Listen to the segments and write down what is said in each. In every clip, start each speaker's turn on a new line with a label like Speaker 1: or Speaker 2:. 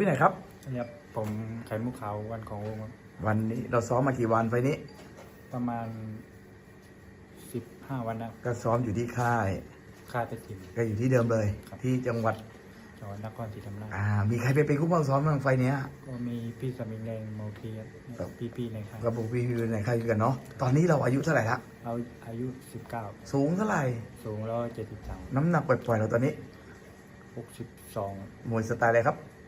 Speaker 1: ที่ไหนครับ
Speaker 2: ครับผมไข่มุกขาววันของวงครับ
Speaker 1: วันนี้เราซ้อมมากี่วันไฟล์นี้
Speaker 2: ประมาณสิบห้าวันนะ
Speaker 1: ก็ซ้อมอยู่ที่ค่าย
Speaker 2: ค่าตะกิน
Speaker 1: ก็อยู่ที่เดิมเลย
Speaker 2: ครับ
Speaker 1: ที่จังหวัด
Speaker 2: จังหวัดนครศรีธรรมราช
Speaker 1: อ่ามีใครไปเป็นคู่เป้าซ้อมบ้างไฟล์เนี้ย
Speaker 2: ก็มีพี่สมิงแดงโมคีครับ พี่ๆในค่าย
Speaker 1: กับบุกพี่อยู่ในค่ายอยู่กันเนาะตอนนี้เราอายุเท่าไหร่ละ
Speaker 2: เราอายุสิบเก้า
Speaker 1: สูงเท่าไหร่
Speaker 2: สูงร้อยเจ็ดสิบสาม
Speaker 1: น้ำหนักปล่อยๆเราตอนนี้
Speaker 2: หกสิบสอง
Speaker 1: มวยสไตล์อะไรครับ
Speaker 2: อ่า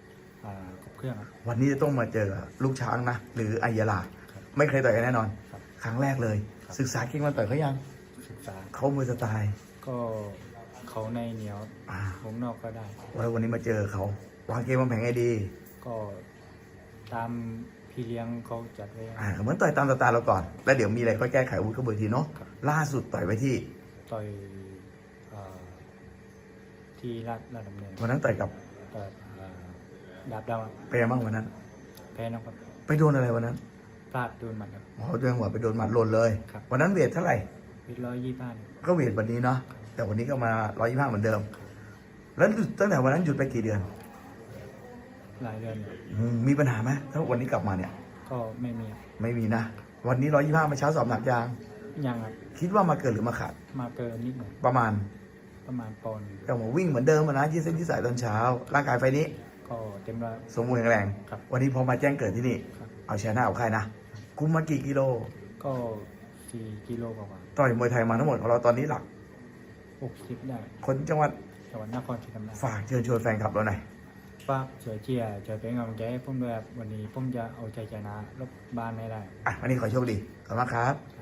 Speaker 2: ครบเครื่องครับ
Speaker 1: วันนี้จะต้องมาเจอลูกช้างนะ หรือไอยาลา
Speaker 2: ครับ
Speaker 1: ไม่เคยต่อยกันแน่นอน
Speaker 2: ครับ
Speaker 1: ครั้งแรกเลย
Speaker 2: ครับ
Speaker 1: ศึกษาเก่งมันต่อยเขายัง
Speaker 2: ศึกษา
Speaker 1: เขามวยสไตล์
Speaker 2: ก็เขาในเหนียว
Speaker 1: อ่าว
Speaker 2: งนอกก็ได้
Speaker 1: แล้ววันนี้มาเจอเขาวางเกมวางแผนให้ดี
Speaker 2: ก็ตามพี่เลี้ยงเขาจัดไว้
Speaker 1: อ่าเหมือนต่อยตามสไตล์เราก่อน แล้วเดี๋ยวมีอะไรก็แก้ไขอาวุ้ก็เบอร์ทีเนาะ
Speaker 2: ครับ
Speaker 1: ล่าสุดต่อยไปที่
Speaker 2: ต่อยเอ่อที่ราชราชดำเนิน
Speaker 1: วันนั้นต่อยกับ
Speaker 2: เปิ ดเอ่อดาบดาวครับ
Speaker 1: เป็นไงบ้างวันนั้น
Speaker 2: แพ้นะครับ
Speaker 1: ไปโดนอะไรวันนั้น
Speaker 2: พลาดโดนหมัดครับ
Speaker 1: อ๋อด้วยหัวไปโดนหมัดหล่นเลย
Speaker 2: ครับ
Speaker 1: วันนั้นเวทเท่าไหร่
Speaker 2: วิทร้อยยี่ห้า
Speaker 1: ก็เวทวันนี้เนาะแต่วันนี้ก็มาร้อยยี่ห้าเหมือนเดิม แล้วหยุดตั้งแต่วันนั้นหยุดไปกี่เดือน
Speaker 2: หลายเดือนอยู่
Speaker 1: อืมมีปัญหาไหมถ้าวันนี้กลับมาเนี่ย
Speaker 2: ก็ไม่มีครับ
Speaker 1: ไม่มีนะ วันนี้ร้อยยี่ห้ามาเช้าสอบหนักยาง
Speaker 2: ยังครับ
Speaker 1: คิดว่ามาเกินหรือมาขาด
Speaker 2: มาเกินนิดหน่อย
Speaker 1: ประมาณ
Speaker 2: ประมาณปอนด์
Speaker 1: ก็มาวิ่งเหมือนเดิมอะนะยืดเส้นยืดสายตอนเช้า ร่างกายไฟนี้
Speaker 2: ก็เต็มร้อย
Speaker 1: สมบูรณ์แข็งแรง
Speaker 2: ครับ
Speaker 1: วันนี้พอมาแจ้งเกิดที่นี่
Speaker 2: ครับ
Speaker 1: เอาชนะเอาใครนะ คุมมากี่กิโล
Speaker 2: ก็สี่กิโลกว่า
Speaker 1: ต่อยมวยไทยมาทั้งหมดของเราตอนนี้หลัก
Speaker 2: หกสิบได้
Speaker 1: คนจังหวัด
Speaker 2: จังหวัดนครศรีธรรมราช
Speaker 1: ฝากเชิญชวนแฟนคลับเราหน่อย
Speaker 2: ฝากเชียร์เชียร์เชียร์เป็นกำลังใจให้ผมด้วยครับวันนี้ผมจะเอาใจชนะรบบ้านให้ได้
Speaker 1: อะวันนี้ขอโชคดี ขอบคุณมากครับ
Speaker 2: ครับ